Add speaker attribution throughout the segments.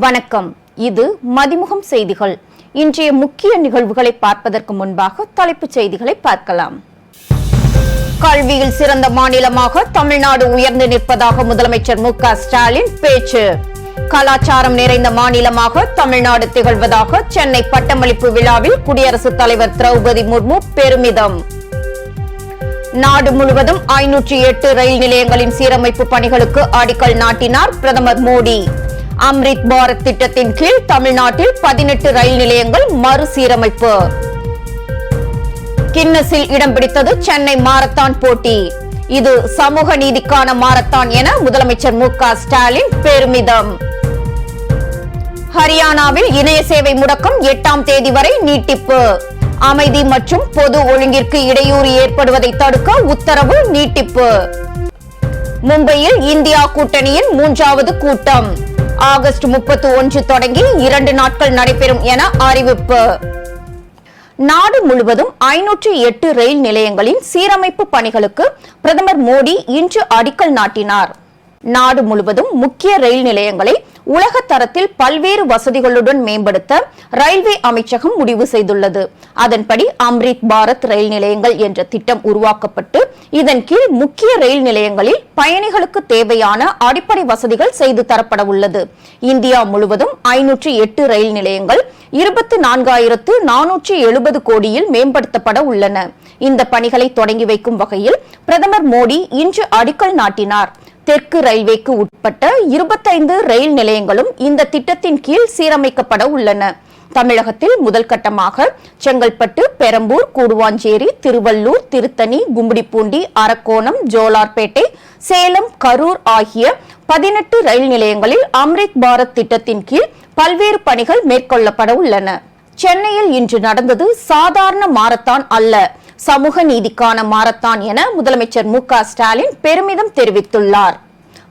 Speaker 1: வணக்கம். இது மதிமுகம் செய்திகள். இன்றைய முக்கிய நிகழ்வுகளை பார்ப்பதற்கு முன்பாக தலைப்புச் செய்திகளை பார்க்கலாம். கல்வியில் சிறந்த மாநிலமாக தமிழ்நாடு உயர்ந்து நிற்பதாக முதலமைச்சர் மு ஸ்டாலின் பேச்சு. கலாச்சாரம் நிறைந்த மாநிலமாக தமிழ்நாடு திகழ்வதாக சென்னை பட்டமளிப்பு விழாவில் குடியரசுத் தலைவர் திரௌபதி முர்மு பெருமிதம். நாடு முழுவதும் ஐநூற்றி எட்டு ரயில் நிலையங்களின் சீரமைப்பு பணிகளுக்கு அடிக்கல் நாட்டினார் பிரதமர் மோடி. அம்ரித் பாரத் திட்டத்தின் கீழ் தமிழ்நாட்டில் பதினெட்டு ரயில் நிலையங்கள் மறுசீரமைப்பு. கின்னஸில் இடம் பிடித்தது சென்னை மாரத்தான் போட்டி. இது சமூக நீதிக்கான மாரத்தான் என முதலமைச்சர் மு க ஸ்டாலின் பெருமிதம். ஹரியானாவில் இணைய சேவை முடக்கம் எட்டாம் தேதி வரை நீட்டிப்பு. அமைதி மற்றும் பொது ஒழுங்கிற்கு இடையூறு ஏற்படுவதை தடுக்க உத்தரவு நீட்டிப்பு. மும்பையில் இந்தியா கூட்டணியின் மூன்றாவது கூட்டம். ஆகஸ்ட் முப்பத்தி ஒன்று தொடங்கி இரண்டு நாட்கள் நடைபெறும் என அறிவிப்பு. நாடு முழுவதும் ஐநூற்றி எட்டு ரயில் நிலையங்களின் சீரமைப்பு பணிகளுக்கு பிரதமர் மோடி இன்று அடிக்கல் நாட்டினார். நாடு முழுவதும் முக்கிய ரயில் நிலையங்களை உலக தரத்தில் பல்வேறு வசதிகளுடன் மேம்படுத்த ரயில்வே அமைச்சகம் முடிவு செய்துள்ளது. அதன்படி அம்ரித் பாரத் ரயில் நிலையங்கள் என்ற திட்டம் உருவாக்கப்பட்டு இதன் கீழ் முக்கிய ரயில் நிலையங்களில் பயணிகளுக்கு தேவையான அடிப்படை வசதிகள் செய்து தரப்பட உள்ளது இந்தியா முழுவதும் ஐநூற்றி எட்டு ரயில் நிலையங்கள் இருபத்தி நான்காயிரத்து நானூற்றி எழுபது கோடியில் மேம்படுத்தப்பட உள்ளன. இந்த பணிகளை தொடங்கி வைக்கும் வகையில் பிரதமர் மோடி இன்று அடிக்கல் நாட்டினார். தெற்கு ரயில்வேக்கு உட்பட்ட இருபத்தைந்து ரயில் நிலையங்களும் இந்த திட்டத்தின் கீழ் சீரமைக்கப்பட உள்ளன. தமிழகத்தில் முதல் கட்டமாக செங்கல்பட்டு பெரம்பூர் கூடுவாஞ்சேரி திருவள்ளூர் திருத்தணி கும்மிடிப்பூண்டி அரக்கோணம் ஜோலார்பேட்டை சேலம் கரூர் ஆகிய பதினெட்டு ரயில் நிலையங்களில் அம்ரித் பாரத் திட்டத்தின் கீழ் பல்வேறு பணிகள் மேற்கொள்ளப்பட உள்ளன. சென்னையில் இன்று நடந்தது சாதாரண மாரத்தான் அல்ல. சமூக நீதிக்கான மாரத்தான் என முதலமைச்சர் மு ஸ்டாலின் பெருமிதம் தெரிவித்துள்ளார்.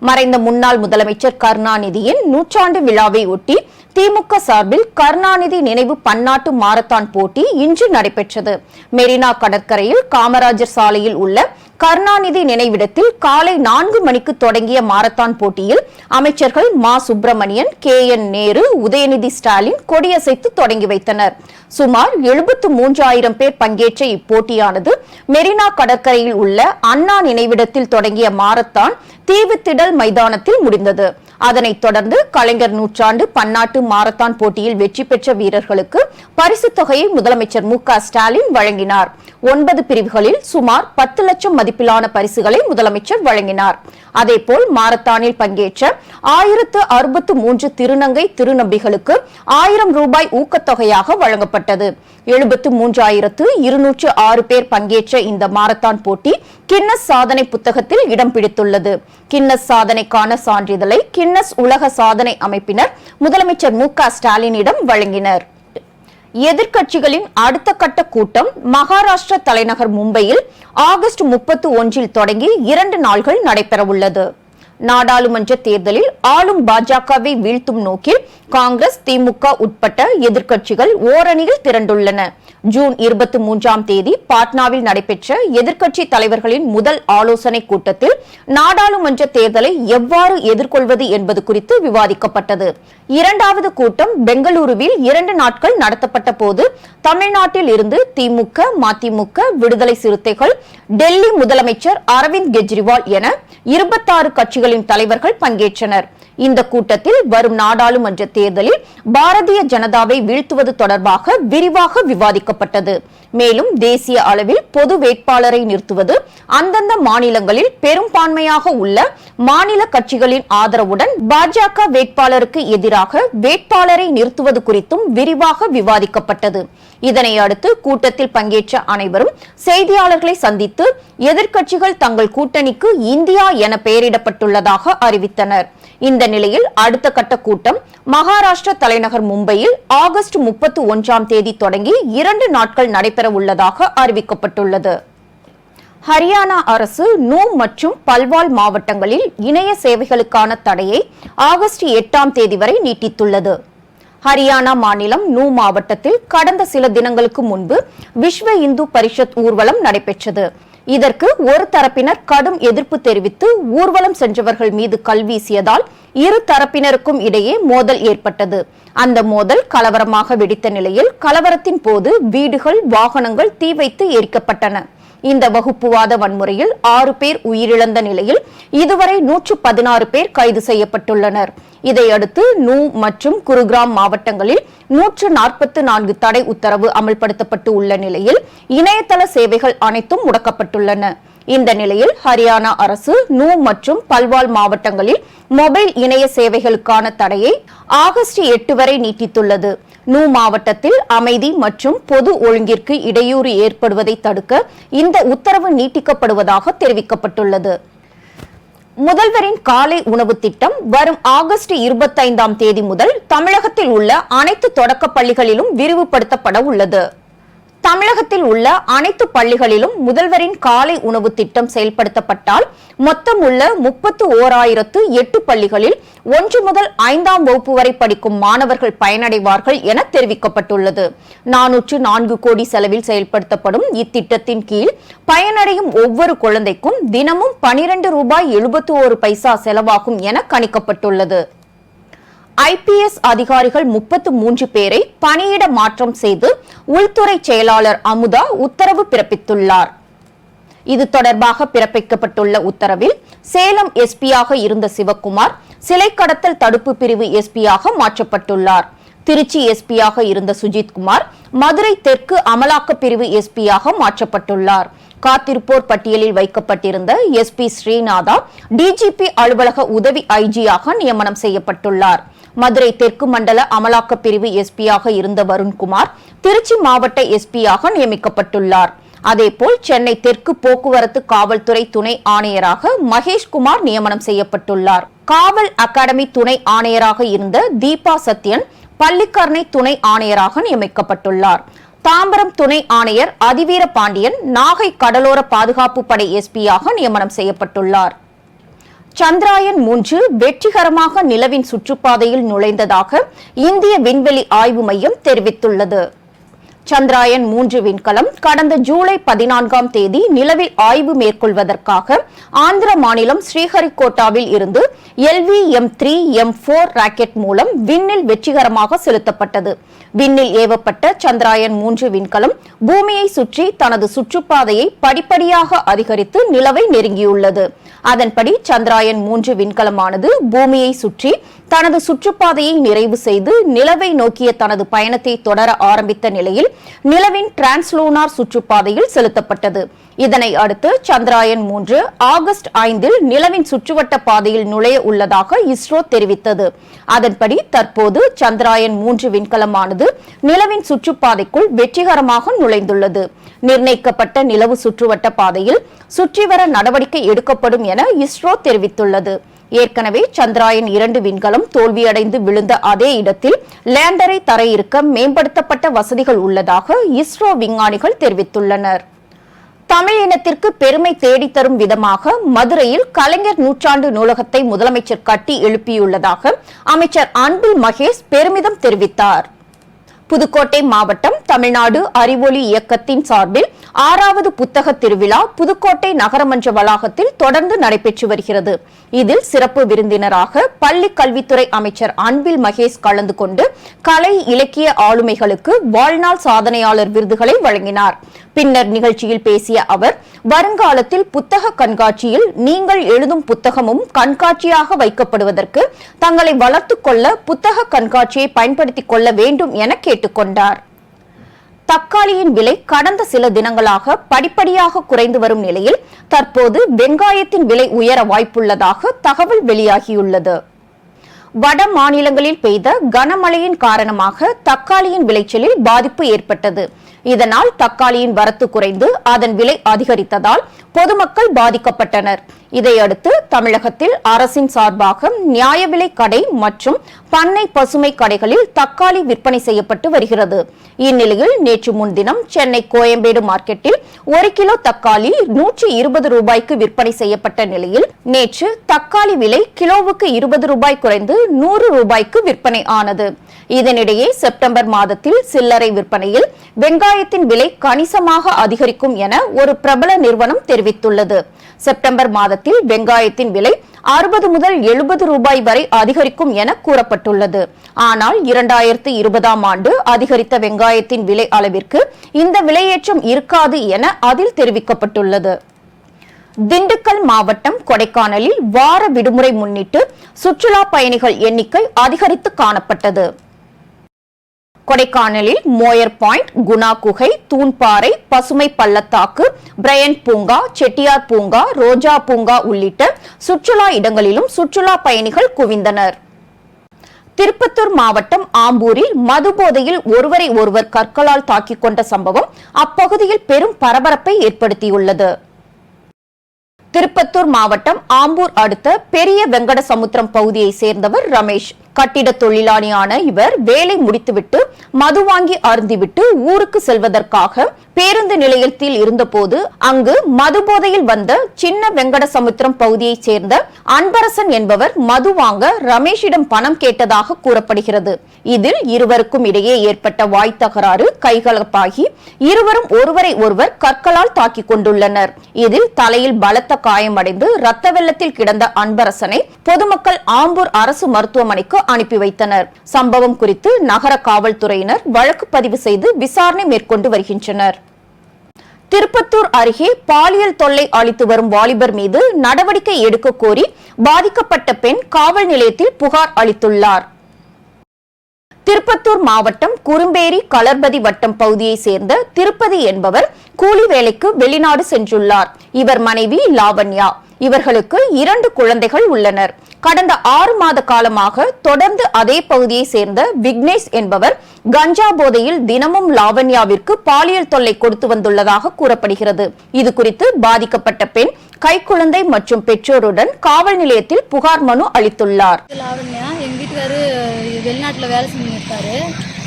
Speaker 1: மறைந்த முன்னாள் முதலமைச்சர் கருணாநிதியின் நூற்றாண்டு விழாவை ஒட்டி திமுக சார்பில் கருணாநிதி நினைவு பன்னாட்டு மாரத்தான் போட்டி இன்று நடைபெற்றது. மெரினா கடற்கரையில் காமராஜர் சாலையில் உள்ள கருணாநிதி நினைவிடத்தில் காலை நான்கு மணிக்கு தொடங்கிய மாரத்தான் போட்டியில் அமைச்சர்கள் மா. சுப்பிரமணியன் கே. என். நேரு உதயநிதி ஸ்டாலின் கொடியசைத்து தொடங்கி வைத்தனர். சுமார் எழுபத்து மூன்றாயிரம் பேர் பங்கேற்ற இப்போட்டியானது மெரினா கடற்கரையில் உள்ள அண்ணா நினைவிடத்தில் தொடங்கிய மாரத்தான் தீவுத்திடல் மைதானத்தில் முடிந்தது. அதனைத் தொடர்ந்து கலைஞர் நூற்றாண்டு பன்னாட்டு மாரத்தான் போட்டியில் வெற்றி பெற்ற வீரர்களுக்கு பரிசுத் தொகையை முதலமைச்சர் மு ஸ்டாலின் வழங்கினார். ஒன்பது பிரிவுகளில் சுமார் பத்து லட்சம் மதிப்பிலான பரிசுகளை முதலமைச்சர் வழங்கினார். அதேபோல் மாரத்தானில் பங்கேற்ற ஆயிரத்து அறுபத்து மூன்று திருநங்கை திருநம்பிகளுக்கு ஆயிரம் ரூபாய் ஊக்கத்தொகையாக வழங்கப்பட்டது. எழுபத்து மூன்றாயிரத்து இருநூற்று ஆறு பேர் பங்கேற்ற இந்த மாரத்தான் போட்டி கின்னஸ் சாதனை புத்தகத்தில் இடம் பிடித்துள்ளது. கின்னஸ் சாதனைக்கான சான்றிதழை கின்னஸ் உலக சாதனை அமைப்பினர் முதலமைச்சர் மு ஸ்டாலினிடம் வழங்கினர். எதிர்க்கட்சிகளின் அடுத்த கட்ட கூட்டம் மகாராஷ்டிர தலைநகர் மும்பையில் ஆகஸ்ட் முப்பத்து ஒன்றில் தொடங்கி இரண்டு நாள்கள் நடைபெறவுள்ளது. நாடாளுமன்ற தேர்தலில் ஆளும் பாஜகவை வீழ்த்தும் நோக்கில் காங்கிரஸ் திமுக உட்பட்ட எதிர்க்கட்சிகள் ஓரணியில் திரண்டுள்ளன. ஜூன் இருபத்தி மூன்றாம் தேதி பாட்னாவில் நடைபெற்ற எதிர்க்கட்சி தலைவர்களின் முதல் ஆலோசனை கூட்டத்தில் நாடாளுமன்ற தேர்தலை எவ்வாறு எதிர்கொள்வது என்பது குறித்து விவாதிக்கப்பட்டது. இரண்டாவது கூட்டம் பெங்களூருவில் இரண்டு நாட்கள் நடத்தப்பட்ட போது தமிழ்நாட்டில் இருந்து திமுக மதிமுக விடுதலை சிறுத்தைகள் டெல்லி முதலமைச்சர் அரவிந்த் கெஜ்ரிவால் என இருபத்தாறு கட்சிகளின் தலைவர்கள் பங்கேற்றனர். இந்த கூட்டத்தில் வரும் நாடாளுமன்ற தேர்தலில் பாரதிய ஜனதாவை வீழ்த்துவது தொடர்பாக விரிவாக விவாதிக்கப்பட்டது. மேலும் தேசிய அளவில் பொது வேட்பாளரை நிறுத்துவது அந்தந்த மாநிலங்களில் பெரும்பான்மையாக உள்ள மாநில கட்சிகளின் ஆதரவுடன் பாஜக வேட்பாளருக்கு எதிராக வேட்பாளரை நிறுத்துவது குறித்தும் விரிவாக விவாதிக்கப்பட்டது. இதனை அடுத்து கூட்டத்தில் பங்கேற்ற அனைவரும் செய்தியாளர்களை சந்தித்து எதிர்க்கட்சிகள் தங்கள் கூட்டணிக்கு இந்தியா என பெயரிடப்பட்டுள்ளதாக அறிவித்தனர். இந்த நிலையில் அடுத்த கட்ட கூட்டம் மகாராஷ்டிர தலைநகர் மும்பையில் ஆகஸ்ட் முப்பத்தி ஒன்றாம் தேதி தொடங்கி இரண்டு நாட்கள் நடைபெற உள்ளதாக அறிவிக்கப்பட்டுள்ளது. ஹரியானா அரசு நூ மற்றும் பல்வால் மாவட்டங்களில் இணைய சேவைகளுக்கான தடையை ஆகஸ்ட் எட்டாம் தேதி வரை நீட்டித்துள்ளது. ஹரியானா மாநிலம் நூ மாவட்டத்தில் கடந்த சில தினங்களுக்கு முன்பு விஸ்வ இந்து பரிஷத் ஊர்வலம் நடைபெற்றது. இதற்கு ஒரு தரப்பினர் கடும் எதிர்ப்பு தெரிவித்து ஊர்வலம் சென்றவர்கள் மீது கல்வீசியதால் இரு தரப்பினருக்கும் இடையே மோதல் ஏற்பட்டது. அந்த மோதல் கலவரமாக வெடித்த நிலையில் கலவரத்தின் போது வீடுகள் வாகனங்கள் தீ வைத்து எரிக்கப்பட்டன. இந்த வகுப்புவாத வன்முறையில் ஆறு பேர் உயிரிழந்த நிலையில் இதுவரை நூற்று பதினாறு பேர் கைது செய்யப்பட்டுள்ளனர். இதையடுத்து நூ மற்றும் குருகிராம் மாவட்டங்களில் நூற்று நாற்பத்து நான்கு தடை உத்தரவு அமல்படுத்தப்பட்டு உள்ள நிலையில் இணையதள சேவைகள் அனைத்தும் முடக்கப்பட்டுள்ளன. இந்த நிலையில் ஹரியானா அரசு நூ மற்றும் பல்வால் மாவட்டங்களில் மொபைல் இணைய சேவைகளுக்கான தடையை ஆகஸ்ட் எட்டு வரை நீட்டித்துள்ளது. நூ மாவட்டத்தில் அமைதி மற்றும் பொது ஒழுங்கிற்கு இடையூறு ஏற்படுவதை தடுக்க இந்த உத்தரவு நீட்டிக்கப்படுவதாக தெரிவிக்கப்பட்டுள்ளது. முதல்வரின் காலை உணவு திட்டம் வரும் ஆகஸ்ட் இருபத்தைந்தாம் தேதி முதல் தமிழகத்தில் உள்ள அனைத்து தொடக்க பள்ளிகளிலும் விரிவுபடுத்தப்பட உள்ளது. தமிழகத்தில் உள்ள அனைத்து பள்ளிகளிலும் முதல்வரின் காலை உணவு திட்டம் செயல்படுத்தப்பட்டால் மொத்தம் உள்ள முப்பத்து ஓராயிரத்து எட்டு பள்ளிகளில் ஒன்று முதல் ஐந்தாம் வகுப்பு வரை படிக்கும் மாணவர்கள் பயனடைவார்கள் என தெரிவிக்கப்பட்டுள்ளது. நானூற்று நான்கு கோடி செலவில் செயல்படுத்தப்படும் இத்திட்டத்தின் கீழ் பயனடையும் ஒவ்வொரு குழந்தைக்கும் தினமும் பனிரெண்டு ரூபாய் எழுபத்தி ஒரு பைசா செலவாகும் என கணிக்கப்பட்டுள்ளது. ஐபிஎஸ் அதிகாரிகள் முப்பத்து மூன்று பேரை பணியிட மாற்றம் செய்து உள்துறை செயலாளர் அமுதா உத்தரவு பிறப்பித்துள்ளார். இது தொடர்பாக பிறப்பிக்கப்பட்டுள்ள உத்தரவில் சேலம் எஸ்பியாக இருந்த சிவக்குமார் சிலை கடத்தல் தடுப்பு பிரிவு எஸ்பியாக மாற்றப்பட்டுள்ளார். திருச்சி எஸ்பியாக இருந்த சுஜித்குமார் மதுரை தெற்கு அமலாக்க பிரிவு எஸ்பியாக மாற்றப்பட்டுள்ளார். காத்திருப்போர் பட்டியலில் வைக்கப்பட்டிருந்த எஸ்பி ஸ்ரீநாதா டிஜிபி அலுவலக உதவி ஐஜியாக நியமனம் செய்யப்பட்டுள்ளார். மதுரை தெற்கு மண்டல அமலாக்க பிரிவு எஸ்பியாக இருந்த வருண்குமார் திருச்சி மாவட்ட எஸ்பியாக நியமிக்கப்பட்டுள்ளார். அதேபோல் சென்னை தெற்கு போக்குவரத்து காவல்துறை துணை ஆணையராக மகேஷ்குமார் நியமனம் செய்யப்பட்டுள்ளார். காவல் அகாடமி துணை ஆணையராக இருந்த தீபா சத்யன் பள்ளிக்கரணை துணை ஆணையராக நியமிக்கப்பட்டுள்ளார். தாம்பரம் துணை ஆணையர் அதிவீர பாண்டியன் நாகை கடலோர பாதுகாப்பு படை எஸ்பியாக நியமனம் செய்யப்பட்டுள்ளார். சந்திராயன் மூன்று வெற்றிகரமாக நிலவின் சுற்றுப்பாதையில் நுழைந்ததாக இந்திய விண்வெளி ஆய்வு மையம் தெரிவித்துள்ளது. சந்திராயன் மூன்று விண்கலம் கடந்த ஜூலை பதினான்காம் தேதி நிலவில் ஆய்வு மேற்கொள்வதற்காக ஆந்திர மாநிலம் ஸ்ரீஹரிகோட்டாவில் இருந்து LV M three M four rocket மூலம் விண்ணில் வெற்றிகரமாக செலுத்தப்பட்டது. விண்ணில் ஏவப்பட்ட சந்திராயன் மூன்று விண்கலம் பூமியை சுற்றி தனது சுற்றுப்பாதையை படிப்படியாக அதிகரித்து நிலவை நெருங்கியுள்ளது. அதன்படி சந்திராயன் மூன்று விண்கலமானது பூமியை சுற்றி தனது சுற்றுப்பாதையை நிறைவு செய்து நிலவை நோக்கிய தனது பயணத்தை தொடர ஆரம்பித்த நிலையில் நிலவின் டிரான்ஸ்லூனார் சுற்றுப்பாதையில் செலுத்தப்பட்டது. இதனை அடுத்து சந்திராயன் மூன்று ஆகஸ்ட் ஐந்தில் நிலவின் சுற்றுவட்ட பாதையில் நுழைய உள்ளதாக இஸ்ரோ தெரிவித்தது. அதன்படி தற்போது சந்திராயன் மூன்று விண்கலமானது நிலவின் சுற்றுப்பாதைக்குள் வெற்றிகரமாக நுழைந்துள்ளது. நிர்ணயிக்கப்பட்ட நிலவு சுற்றுவட்ட பாதையில் சுற்றிவர நடவடிக்கை எடுக்கப்படும் என இஸ்ரோ தெரிவித்துள்ளது. ஏற்கனவே சந்திராயன் இரண்டு விண்கலம் தோல்வியடைந்து விழுந்த அதே இடத்தில் லேண்டரை தரையிறக்க மேம்படுத்தப்பட்ட வசதிகள் உள்ளதாக இஸ்ரோ விஞ்ஞானிகள் தெரிவித்துள்ளனர். தமிழ் இனத்திற்கு பெருமை தேடித்தரும் விதமாக மதுரையில் கலைஞர் நூற்றாண்டு நூலகத்தை முதலமைச்சர் கட்டி எழுப்பியுள்ளதாக அமைச்சர் அன்பில் மகேஷ் பெருமிதம் தெரிவித்தார். புதுக்கோட்டை மாவட்டம் தமிழ்நாடு அறிவொளி இயக்கத்தின் சார்பில் ஆறாவது புத்தக திருவிழா புதுக்கோட்டை நகரமன்ற வளாகத்தில் தொடர்ந்து நடைபெற்று வருகிறது. இதில் சிறப்பு விருந்தினராக பள்ளி கல்வித்துறை அமைச்சர் அன்பில் மகேஷ் கலந்து கொண்டு கலை இலக்கிய ஆளுமைகளுக்கு வாழ்நாள் சாதனையாளர் விருதுகளை வழங்கினார். பின்னர் நிகழ்ச்சியில் பேசிய அவர் வருங்காலத்தில் புத்தக கண்காட்சியில் நீங்கள் எழுதும் புத்தகமும் கண்காட்சியாக வைக்கப்படுவதற்கு தங்களை வளர்த்துக் கொள்ள புத்தக கண்காட்சியை பயன்படுத்திக் கொள்ள வேண்டும் என கேட்டுக்கொண்டார் தக்காளியின் விலை கடந்த சில தினங்களாக படிப்படியாக குறைந்து வரும் நிலையில் தற்போது வெங்காயத்தின் விலை உயர வாய்ப்புள்ளதாக தகவல் வெளியாகியுள்ளது. வட மாநிலங்களில் பெய்த கனமழையின் காரணமாக தக்காளியின் விளைச்சலில் பாதிப்பு ஏற்பட்டது. இதனால் தக்காளியின் வரத்து குறைந்து அதன் விலை அதிகரித்ததால் பொதுமக்கள் பாதிக்கப்பட்டனர். இதையடுத்து தமிழகத்தில் அரசின் சார்பாக நியாய விலை கடை மற்றும் பண்ணை பசுமை கடைகளில் தக்காளி விற்பனை செய்யப்பட்டு வருகிறது. இந்நிலையில் நேற்று முன்தினம் சென்னை கோயம்பேடு மார்க்கெட்டில் ஒரு கிலோ தக்காளி நூற்றி இருபது ரூபாய்க்கு விற்பனை செய்யப்பட்ட நிலையில் நேற்று தக்காளி விலை கிலோவுக்கு இருபது ரூபாய் குறைந்து நூறு ரூபாய்க்கு விற்பனை ஆனது. இதனிடையே செப்டம்பர் மாதத்தில் சில்லறை விற்பனையில் வெங்காயத்தின் விலை கணிசமாக அதிகரிக்கும் என ஒரு பிரபல நிறுவனம் தெரிவித்துள்ளது. செப்டம்பர் மாதத்தில் வெங்காயத்தின் விலை அறுபது முதல் எழுபது ரூபாய் வரை அதிகரிக்கும் என கூறப்பட்டுள்ளது. ஆனால் இரண்டாயிரத்து இருபதாம் ஆண்டு அதிகரித்த வெங்காயத்தின் விலை அளவிற்கு இந்த விலையேற்றம் இருக்காது என அதில் தெரிவிக்கப்பட்டுள்ளது. திண்டுக்கல் மாவட்டம் கொடைக்கானலில் வார விடுமுறை முன்னிட்டு சுற்றுலா பயணிகள் எண்ணிக்கை அதிகரித்து காணப்பட்டது. கொடைக்கானலில் மோயர் பாயிண்ட் குணா குகை தூண்பாறை பசுமை பள்ளத்தாக்கு பிரையன் பூங்கா செட்டியார் பூங்கா ரோஜா பூங்கா உள்ளிட்ட சுற்றுலா இடங்களிலும் சுற்றுலா பயணிகள் குவிந்தனர். திருப்பத்தூர் மாவட்டம் ஆம்பூரில் மது போதையில் ஒருவரை ஒருவர் கற்களால் தாக்கிக் கொண்ட சம்பவம் அப்பகுதியில் பெரும் பரபரப்பை ஏற்படுத்தியுள்ளது. திருப்பத்தூர் மாவட்டம் ஆம்பூர் அடுத்த பெரிய வெங்கடசமுத்திரம் பகுதியை சேர்ந்தவர் ரமேஷ். கட்டிட தொழிலாளியான இவர் வேலை முடித்துவிட்டு மது வாங்கி அருந்திவிட்டு ஊருக்கு செல்வதற்காக பேருந்து நிலையத்தில் இருந்தபோது அங்கு மது போதையில் வந்த சின்ன வெங்கடசமுத்திரம் பகுதியைச் சேர்ந்த அன்பரசன் என்பவர் மது வாங்க ரமேஷிடம் பணம் கேட்டதாக கூறப்படுகிறது. இதில் இருவருக்கும் இடையே ஏற்பட்ட வாய் தகராறு கைகலப்பாகி இருவரும் ஒருவரை ஒருவர் கற்களால் தாக்கிக் கொண்டுள்ளனர். இதில் தலையில் பலத்த காயமடைந்து ரத்த வெள்ளத்தில் கிடந்த அன்பரசனை பொதுமக்கள் ஆம்பூர் அரசு மருத்துவமனைக்கு அனுப்பி வைத்தனர். சம்பவம் குறித்து நகர காவல்துறையினர் வழக்கு பதிவு செய்து விசாரணை மேற்கொண்டு வருகின்றனர். திருப்பத்தூர் அருகே பாலியல் தொல்லை அளித்து வரும் வாலிபர் மீது நடவடிக்கை எடுக்க கோரி பாதிக்கப்பட்ட பெண் காவல் நிலையத்தில் புகார் அளித்துள்ளார். திருப்பத்தூர் மாவட்டம் குறும்பேரி கலர்பதி வட்டம் பகுதியைச் சேர்ந்த திருப்பதி என்பவர் கூலி வேலைக்கு வெளிநாடு சென்றுள்ளார். இவர் மனைவி லாவண்யா. இவர்களுக்கு இரண்டு குழந்தைகள் உள்ளனர். கடந்த ஆறு மாத காலமாக தொடர்ந்து அதே பகுதியை சேர்ந்த விக்னேஷ் என்பவர் கஞ்சா போதையில் தினமும் லாவண்யாவிற்கு பாலியல் தொல்லை கொடுத்து வந்துள்ளதாக கூறப்படுகிறது. இது குறித்து பாதிக்கப்பட்ட பெண் கைக்குழந்தை மற்றும் பெற்றோருடன் காவல் நிலையத்தில் புகார் மனு அளித்துள்ளார்.
Speaker 2: லாவண்யா வெளிநாட்டில் வேலை செஞ்சுன்னு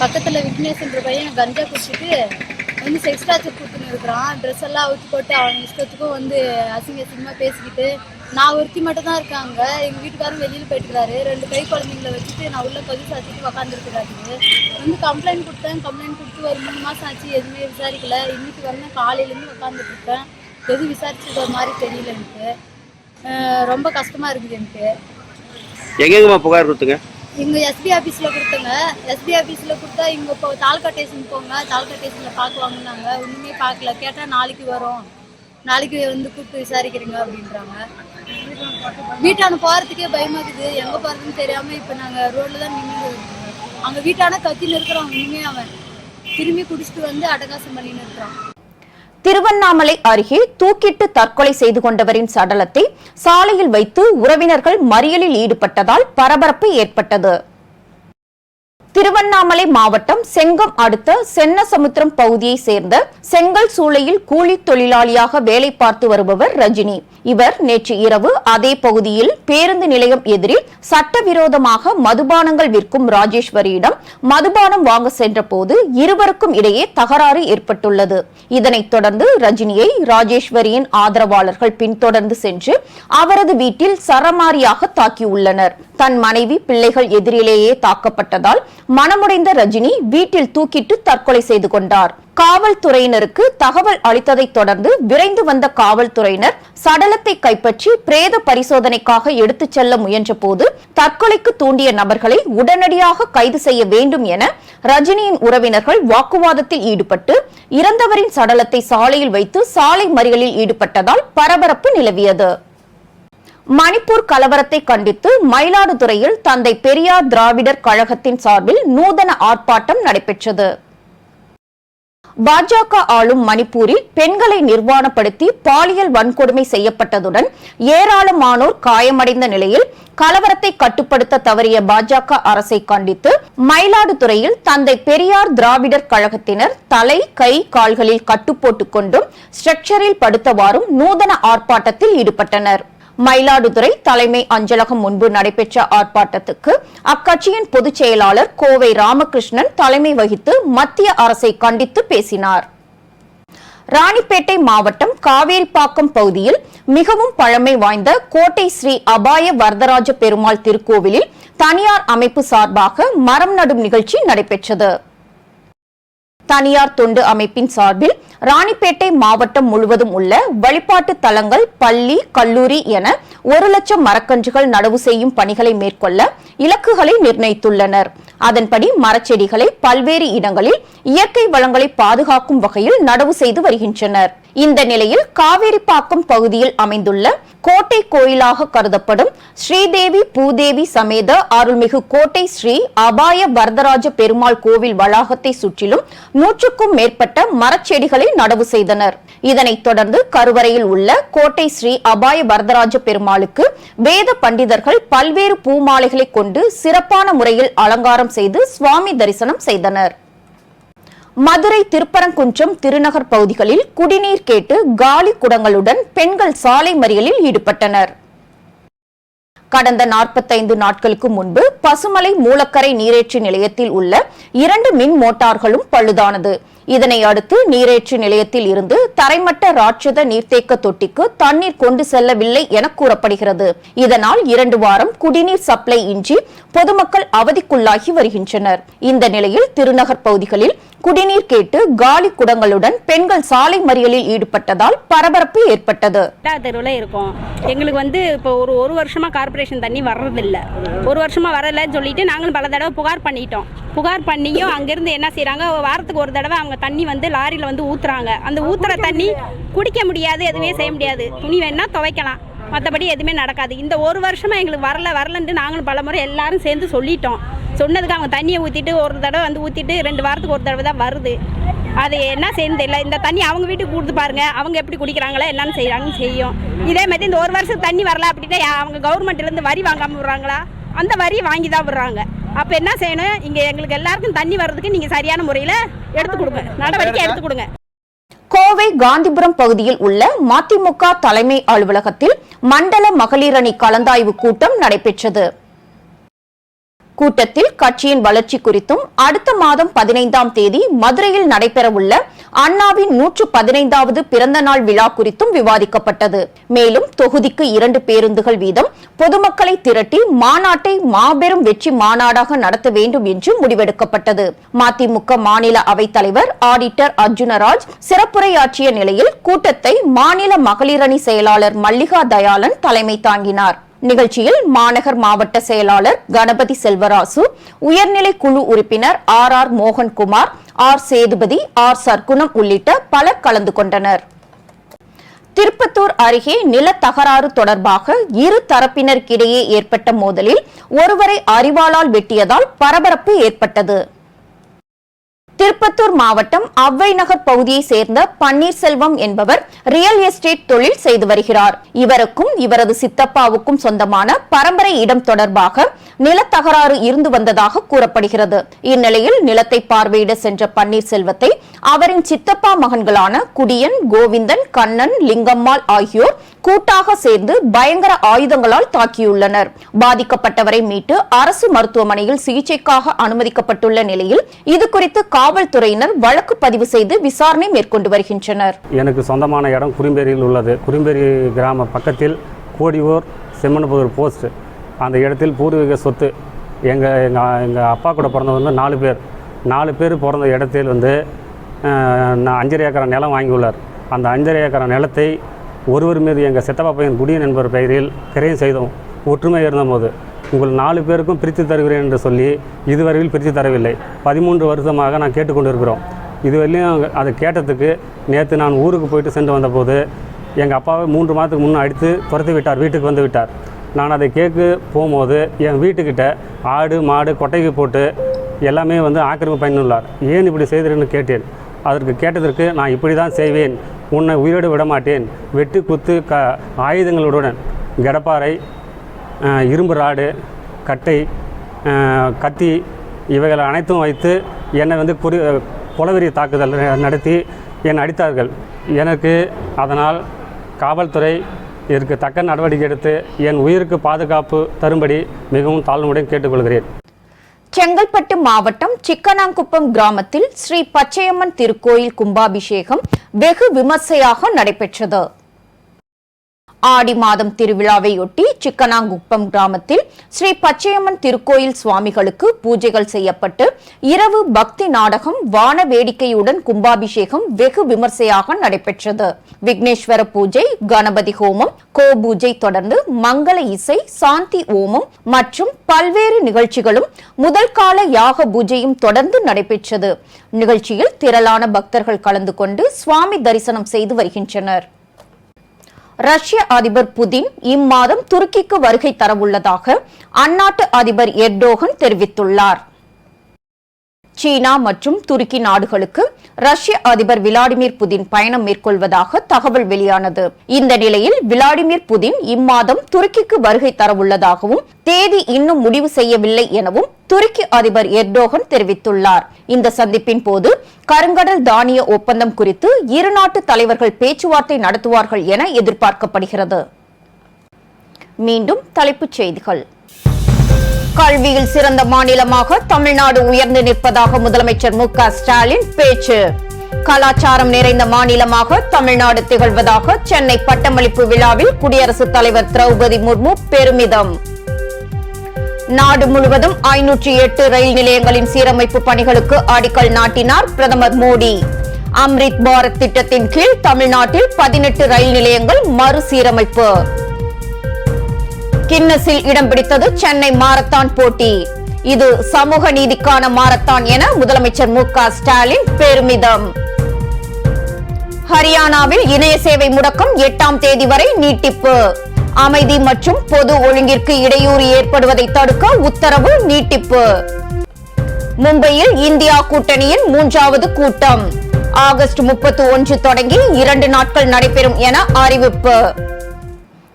Speaker 2: பக்கத்தில் விக்னேஷ்ன்ற பையன் கஞ்சா குடிச்சிட்டு வந்து செக்ஸ் டார்ச்சர் கொடுத்துன்னு இருக்கிறான். ட்ரெஸ் எல்லாம் அவுத்து போட்டு அவன் இஷ்டத்துக்கும் வந்து அசிங்க அசிங்கமாக பேசிக்கிட்டு நான் ஒருத்தி மட்டும் தான் இருக்காங்க. எங்கள் வீட்டுக்காரும் வெளியில் போயிட்டுருக்காரு ரெண்டு கை குழந்தைங்கள வச்சுட்டு நான் உள்ளே பதிவு சாத்திட்டு உக்காந்துருக்குறாரு. வந்து கம்ப்ளைண்ட் கொடுத்தேன். கம்ப்ளைண்ட் கொடுத்து ஒரு மூணு மாதம் ஆச்சு. எதுவுமே விசாரிக்கல. இன்னைக்கு வந்து காலையிலேருந்து உட்காந்துட்டு இருக்கேன் எதுவும் விசாரிச்சுக்கிற மாதிரி தெரியல எனக்கு. ரொம்ப கஷ்டமாக இருக்குது எனக்கு.
Speaker 3: எங்கெங்கம்மா புகார் கொடுத்துங்க?
Speaker 2: இங்க எஸ்பி ஆபீஸ்ல கொடுத்தங்க. எஸ்பி ஆபீஸ்ல கொடுத்தா இங்க இப்போ தாலுக்கா ஸ்டேஷன் போங்க. தாலுக்கா ஸ்டேஷன்ல பார்க்குவாங்கன்னாங்க ஒண்ணுமே பார்க்கல. கேட்டா நாளைக்கு வரும். நாளைக்கு வந்து கூப்பிட்டு விசாரிக்கிறீங்க அப்படின்றாங்க. வீட்டான போறதுக்கே பயமாக்குது இருக்குது. எங்க போறதுன்னு தெரியாம இப்ப நாங்க ரோட்ல தான் நின்று அங்க வீட்டான கத்தின்னு இருக்கிறோம் இனிமே அவன். திரும்பி குடிச்சிட்டு வந்து அடகாசம் பண்ணின்னு இருக்கிறான்.
Speaker 1: திருவண்ணாமலை அருகே தூக்கிட்டு தற்கொலை செய்து கொண்டவரின் சடலத்தை சாலையில் வைத்து உறவினர்கள் மறியலில் ஈடுபட்டதால் பரபரப்பு ஏற்பட்டது. திருவண்ணாமலை மாவட்டம் செங்கம் அடுத்த சென்னசமுத்திரம் பகுதியை சேர்ந்த செங்கல் சூளையில் கூலி தொழிலாளியாக வேலை பார்த்து வருபவர் ரஜினி. இவர் நேற்று இரவு அதே பகுதியில் பேருந்து நிலையம் எதிரில் சட்டவிரோதமாக மதுபானங்கள் விற்கும் ராஜேஸ்வரியிடம் மதுபானம் வாங்க சென்றபோது இருவருக்கும் இடையே தகராறு ஏற்பட்டுள்ளது. இதனைத் தொடர்ந்து ரஜினியை ராஜேஸ்வரியின் ஆதரவாளர்கள் பின்தொடர்ந்து சென்று அவரது வீட்டில் சரமாரியாக தாக்கியுள்ளனர். தன் மனைவி பிள்ளைகள் எதிரிலேயே தாக்கப்பட்டதால் மனமுடைந்த ரஜினி வீட்டில் தூக்கிட்டு தற்கொலை செய்து கொண்டார். காவல்துறையினருக்கு தகவல் அளித்ததைத் தொடர்ந்து விரைந்து வந்த காவல்துறையினர் சடலத்தை கைப்பற்றி பிரேத பரிசோதனைக்காக எடுத்துச் செல்ல முயன்றபோது தற்கொலைக்கு தூண்டிய நபர்களை உடனடியாக கைது செய்ய வேண்டும் என ரஜினியின் உறவினர்கள் வாக்குவாதத்தில் ஈடுபட்டு இறந்தவரின் சடலத்தை சாலையில் வைத்து சாலை மறியலில் ஈடுபட்டதால் பரபரப்பு நிலவியது. மணிப்பூர் கலவரத்தை கண்டித்து மயிலாடுதுறையில் தந்தை பெரியார் திராவிடர் கழகத்தின் சார்பில் நூதன ஆர்ப்பாட்டம் நடைபெற்றது. பாஜக ஆளும் மணிப்பூரில் பெண்களை நிர்வாணப்படுத்தி பாலியல் வன்கொடுமை செய்யப்பட்டதுடன் ஏராளமானோர் காயமடைந்த நிலையில் கலவரத்தை கட்டுப்படுத்த தவறிய பாஜக அரசை கண்டித்து மயிலாடுதுறையில் தந்தை பெரியார் திராவிடர் கழகத்தினர் தலை கை கால்களில் கட்டுப்போட்டுக் கொண்டும் ஸ்ட்ரக்சரில் படுத்தவாறும் நூதன ஆர்ப்பாட்டத்தில் ஈடுபட்டனர். மயிலாடுதுறை தலைமை அஞ்சலகம் முன்பு நடைபெற்ற ஆர்ப்பாட்டத்துக்கு அக்கட்சியின் பொதுச் செயலாளர் கோவை ராமகிருஷ்ணன் தலைமை வகித்து மத்திய அரசை கண்டித்து பேசினார். ராணிப்பேட்டை மாவட்டம் காவேரிப்பாக்கம் பகுதியில் மிகவும் பழமை வாய்ந்த கோட்டை ஸ்ரீ அபாய வரதராஜ பெருமாள் திருக்கோவிலில் தனியார் அமைப்பு சார்பாக மரம் நடும் நிகழ்ச்சி நடைபெற்றது. தனியார் தொண்டு அமைப்பின் சார்பில் ராணிப்பேட்டை மாவட்டம் முழுவதும் உள்ள வழிபாட்டு தலங்கள் பள்ளி கல்லூரி என ஒரு லட்சம் மரக்கன்றுகள் நடவு செய்யும் பணிகளை மேற்கொள்ள இலக்குகளை நிர்ணயித்துள்ளனர். அதன்படி மரச்செடிகளை பல்வேறு இடங்களில் இயற்கை வளங்களை பாதுகாக்கும் வகையில் நடவு செய்து வருகின்றனர். இந்த நிலையில் காவேரிப்பாக்கம் பகுதியில் அமைந்துள்ள கோட்டை கோயிலாக கருதப்படும் ஸ்ரீதேவி பூதேவி சமேத அருள்மிகு கோட்டை ஸ்ரீ அபாய வரதராஜ பெருமாள் கோவில் வளாகத்தை சுற்றிலும் நூற்றுக்கும் மேற்பட்ட மரச்செடிகளை நடவு செய்தனர். இதனைத் தொடர்ந்து கருவறையில் உள்ள கோட்டை ஸ்ரீ அபாய வரதராஜ பெருமாளுக்கு வேத பண்டிதர்கள் பல்வேறு பூமாலைகளை கொண்டு சிறப்பான முறையில் அலங்காரம் செய்து சுவாமி தரிசனம் செய்தனர். மதுரை திருப்பரங்குன்றம் திருநகர் பகுதிகளில் குடிநீர் கேட்டு காலி குடங்களுடன் பெண்கள் சாலை மறியலில் ஈடுபட்டனர். கடந்த 45 நாட்களுக்கு முன்பு பசுமலை மூலக்கரை நீரேற்று நிலையத்தில் உள்ள இரண்டு மின் மோட்டார்களும் பழுதானது. இதனை அடுத்து நீரேற்று நிலையத்தில் இருந்து தரைமட்ட ராட்சத நீர்த்தேக்க தொட்டிக்கு தண்ணீர் கொண்டு செல்லவில்லை என கூறப்படுகிறது. இதனால் இரண்டு வாரம் குடிநீர் சப்ளை இன்றி பொதுமக்கள் அவதிக்குள்ளாகி வருகின்றனர். இந்த நிலையில் திருநகர் பகுதிகளில் குடிநீர் கேட்டு காலி குடங்களுடன் பெண்கள் சாலை மறியலில் ஈடுபட்டதால் பரபரப்பு ஏற்பட்டது.
Speaker 4: தெருவில் இருக்கும். எங்களுக்கு வந்து இப்போ ஒரு ஒரு வருஷமா கார்பரேஷன் தண்ணி வர்றதில்ல. ஒரு வருஷமா வரலன்னு சொல்லிட்டு நாங்களும் பல தடவை புகார் பண்ணிட்டோம். புகார் பண்ணியும் அங்கிருந்து என்ன செய்யறாங்க வாரத்துக்கு ஒரு தடவை அவங்க தண்ணி வந்து லாரியில் வந்து ஊற்றுறாங்க அந்த ஊற்றுற தண்ணி குடிக்க முடியாது எதுவுமே செய்ய முடியாது. துணி வேணால் துவைக்கலாம். மற்றபடி எதுவுமே நடக்காது. இந்த ஒரு வருஷமாக எங்களுக்கு வரல வரலன்ட்டு நாங்களும் பல முறை எல்லாரும் சேர்ந்து சொல்லிட்டோம். சொன்னதுக்கு அவங்க தண்ணியை ஊற்றிட்டு ஒரு தடவை வந்து ஊற்றிட்டு ரெண்டு வாரத்துக்கு ஒரு தடவை தான் வருது. அது என்ன செய்யணும் தெரியல. இந்த தண்ணி அவங்க வீட்டுக்கு கொடுத்து பாருங்க. அவங்க எப்படி குடிக்கிறாங்களோ என்னன்னு செய்கிறாங்கன்னு செய்யும். இதே மாதிரி இந்த ஒரு வருஷம் தண்ணி வரல அப்படின்னா அவங்க கவர்மெண்ட்லேருந்து வரி வாங்காமல் விடுறாங்களா? அந்த வரி வாங்கி தான் விடுறாங்க. அப்போ என்ன செய்யணும்? இங்கே எங்களுக்கு எல்லாருக்கும் தண்ணி வர்றதுக்கு நீங்கள் சரியான முறையில் எடுத்து கொடுங்க. நடவடிக்கை எடுத்து கொடுங்க.
Speaker 1: கோவை காந்திபுரம் பகுதியில் உள்ள மதிமுக தலைமை அலுவலகத்தில் மண்டல மகளிர் அணி கலந்தாய்வு கூட்டம் நடைபெற்றது. கூட்டத்தில் கட்சியின் வளர்ச்சி குறித்தும் அடுத்த மாதம் பதினைந்தாம் தேதி மதுரையில் நடைபெறவுள்ள அண்ணாவின் நூற்று பதினைந்தாவது பிறந்த நாள் விழா குறித்தும் விவாதிக்கப்பட்டது. மேலும் தொகுதிக்கு இரண்டு பேருந்துகள் வீதம் பொதுமக்களை திரட்டி மாநாட்டை மாபெரும் வெற்றி மாநாடாக நடத்த வேண்டும் என்று முடிவெடுக்கப்பட்டது. மதிமுக மாநில அவைத் தலைவர் ஆடிட்டர் அர்ஜுனராஜ் சிறப்புரையாற்றிய நிலையில் கூட்டத்தை மாநில மகளிரணி செயலாளர் மல்லிகா தயாளன் தலைமை தாங்கினார். நிகழ்ச்சியில் மாநகர் மாவட்ட செயலாளர் கணபதி செல்வராசு உயர்நிலை குழு உறுப்பினர் R R Mohankumar R Sethupathi R Sargunam உள்ளிட்ட பலர் கலந்து கொண்டனர். திருப்பத்தூர் அருகே நில தகராறு தொடர்பாக இரு தரப்பினருக்கிடையே ஏற்பட்ட மோதலில் ஒருவரை அறிவாளால் வெட்டியதால் பரபரப்பு ஏற்பட்டது. திருப்பத்தூர் மாவட்டம் அவ்வை நகர் பகுதியை சேர்ந்த பன்னீர்செல்வம் என்பவர் ரியல் எஸ்டேட் தொழில் செய்து வருகிறார். இவருக்கும் இவரது சித்தப்பாவுக்கும் சொந்தமான பரம்பரை இடம் தொடர்பாக நிலத்தகராறு இருந்து வந்ததாக கூறப்படுகிறது. இந்நிலையில் நிலத்தை பார்வையிட சென்ற பன்னீர்செல்வத்தை அவரின் சித்தப்பா மகன்களான குடியன் கோவிந்தன் கண்ணன் லிங்கம்மாள் ஆகியோர் கூட்டாக சேர்ந்து பயங்கர ஆயுதங்களால் தாக்கியுள்ளனர். பாதிக்கப்பட்டவரை மீட்டு அரசு மருத்துவமனையில் சிகிச்சைக்காக அனுமதிக்கப்பட்டுள்ள நிலையில் இது குறித்து காவல்துறையினர் வழக்கு பதிவு செய்து விசாரணை மேற்கொண்டு வருகின்றனர்.
Speaker 5: எனக்கு சொந்தமான இடம் குறிம்பேரியில் உள்ளது. குறிம்பேரி கிராம பக்கத்தில் கோடியூர் செம்மன்புதூர் போஸ்ட். அந்த இடத்தில் பூர்வீக சொத்து. எங்கள் எங்கள் எங்கள் அப்பா கூட பிறந்தவங்க வந்து நாலு பேர். நாலு பேர் பிறந்த இடத்தில் வந்து நான் அஞ்சரை ஏக்கரை நிலம் வாங்கியுள்ளார். அந்த அஞ்சரை ஏக்கரை நிலத்தை ஒருவர் மீது எங்கள் சித்தப்பா பையன் குடியன் என்பவர் பெயரில் கிரையம் செய்தோம் ஒற்றுமை இருந்தபோது உங்கள் நாலு பேருக்கும் பிரித்து தருகிறேன் என்று சொல்லி இதுவரையில் பிரித்து தரவில்லை. பதிமூன்று வருஷமாக நான் கேட்டுக்கொண்டிருக்கிறோம். இதுவரையிலும் அதை கேட்டதுக்கு நேற்று நான் ஊருக்கு போயிட்டு சென்று வந்தபோது எங்கள் அப்பாவை மூன்று மாதத்துக்கு முன்னே அடித்து துரத்து விட்டார் வீட்டுக்கு வந்து விட்டார். நான் அதை கேட்க போகும்போது என் வீட்டுக்கிட்ட ஆடு மாடு கொட்டைக்கு போட்டு எல்லாமே வந்து ஆக்கிரமிப்பு பயனுள்ளார் ஏன் இப்படி செய்தீர்னு கேட்டேன். அதற்கு கேட்டதற்கு நான் இப்படி தான் செய்வேன். உன்னை உயிரோடு விட மாட்டேன் வெட்டு குத்து க ஆயுதங்களுடன் கடப்பாறை இரும்பு ராடு கட்டை கத்தி இவைகள் அனைத்தும் வைத்து என்னை வந்து குறி குலவெறி தாக்குதல் நடத்தி என்னை அடித்தார்கள். எனக்கு அதனால் காவல்துறை இதற்கு தக்க நடவடிக்கை எடுத்து என் உயிருக்கு பாதுகாப்பு தரும்படி மிகவும் தாழ்வுடன் கேட்டுக்கொள்கிறேன்.
Speaker 1: செங்கல்பட்டு மாவட்டம் சிக்கனாங்குப்பம் கிராமத்தில் ஸ்ரீ பச்சையம்மன் திருக்கோயில் கும்பாபிஷேகம் வெகு விமர்சையாக நடைபெற்றது. ஆடி மாதம் திருவிழாவையொட்டி சிக்கனாங்குப்பம் கிராமத்தில் ஸ்ரீ பச்சையம்மன் திருக்கோயில் சுவாமிகளுக்கு பூஜைகள் செய்யப்பட்டு இரவு பக்தி நாடகம் வான வேடிக்கையுடன் கும்பாபிஷேகம் வெகு விமர்சையாக நடைபெற்றது. விக்னேஸ்வர பூஜை கணபதி ஹோமம் கோ பூஜை தொடர்ந்து மங்கள இசை சாந்தி ஓமம் மற்றும் பல்வேறு நிகழ்ச்சிகளும் முதல் கால யாக பூஜையும் தொடர்ந்து நடைபெற்றது. நிகழ்ச்சியில் திரளான பக்தர்கள் கலந்து கொண்டு சுவாமி தரிசனம் செய்து வருகின்றனர். ரஷ்ய அதிபர் புதின் இம்மாதம் துருக்கிக்கு வருகை தரவுள்ளதாக அந்நாட்டு அதிபர் எர்டோகன் தெரிவித்துள்ளார். சீனா மற்றும் துருக்கி நாடுகளுக்கு ரஷ்ய அதிபர் விளாடிமிர் புதின் பயணம் மேற்கொள்வதாக தகவல் வெளியானது. இந்த நிலையில் விளாடிமிர் புதின் இம்மாதம் துருக்கிக்கு வருகை தரவுள்ளதாகவும் தேதி இன்னும் முடிவு செய்யவில்லை எனவும் துருக்கி அதிபர் எர்டோகன் தெரிவித்துள்ளார். இந்த சந்திப்பின் போது கருங்கடல் தானிய ஒப்பந்தம் குறித்து இரு நாட்டு தலைவர்கள் பேச்சுவார்த்தை நடத்துவார்கள் என எதிர்பார்க்கப்படுகிறது. மீண்டும் தலைப்புச் செய்திகள். கல்வியில் சிறந்த மாநிலமாக தமிழ்நாடு உயர்ந்து நிற்பதாக முதலமைச்சர் மு க ஸ்டாலின் பேச்சு. கலாச்சாரம் நிறைந்த மாநிலமாக தமிழ்நாடு திகழ்வதாக சென்னை பட்டமளிப்பு விழாவில் குடியரசுத் தலைவர் திரௌபதி முர்மு பெருமிதம். நாடு முழுவதும் ஐநூற்றி எட்டு ரயில் நிலையங்களின் சீரமைப்பு பணிகளுக்கு அடிக்கல் நாட்டினார் பிரதமர் மோடி. அம்ரித் பாரத் திட்டத்தின் கீழ் தமிழ்நாட்டில் பதினெட்டு ரயில் நிலையங்கள் மறுசீரமைப்பு. கின்னஸில் இடம் பிடித்தது சென்னை மாரத்தான் போட்டி. இது சமூக நீதிக்கான மாரத்தான் என முதலமைச்சர் மு க ஸ்டாலின் பெருமிதம். ஹரியானாவில் இணைய சேவை முடக்கம் எட்டாம் தேதி வரை நீட்டிப்பு. அமைதி மற்றும் பொது ஒழுங்கிற்கு இடையூறு ஏற்படுவதை தடுக்க உத்தரவு நீட்டிப்பு. மும்பையில் இந்தியா கூட்டணியின் மூன்றாவது கூட்டம். ஆகஸ்ட் முப்பத்தி ஒன்று தொடங்கி இரண்டு நாட்கள் நடைபெறும் என அறிவிப்பு.